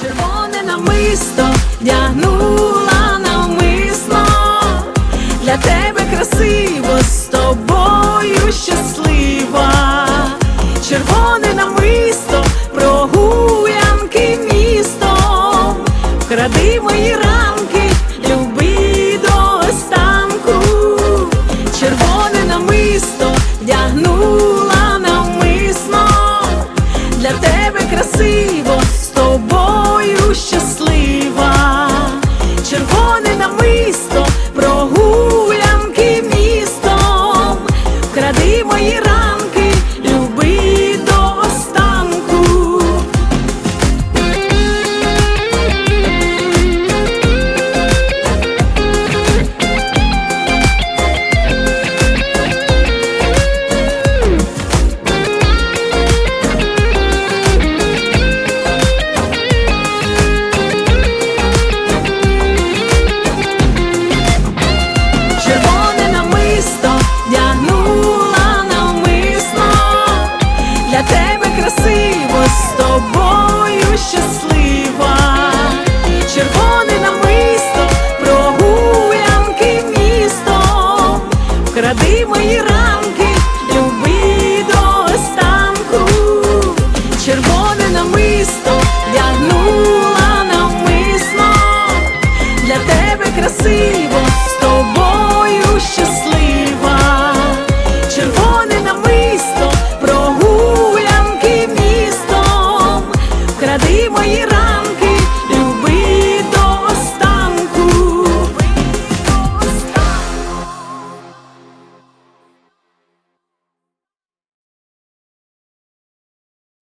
червоне намисто вдягну. кради мої ранки, люби до останку, червоне намисто.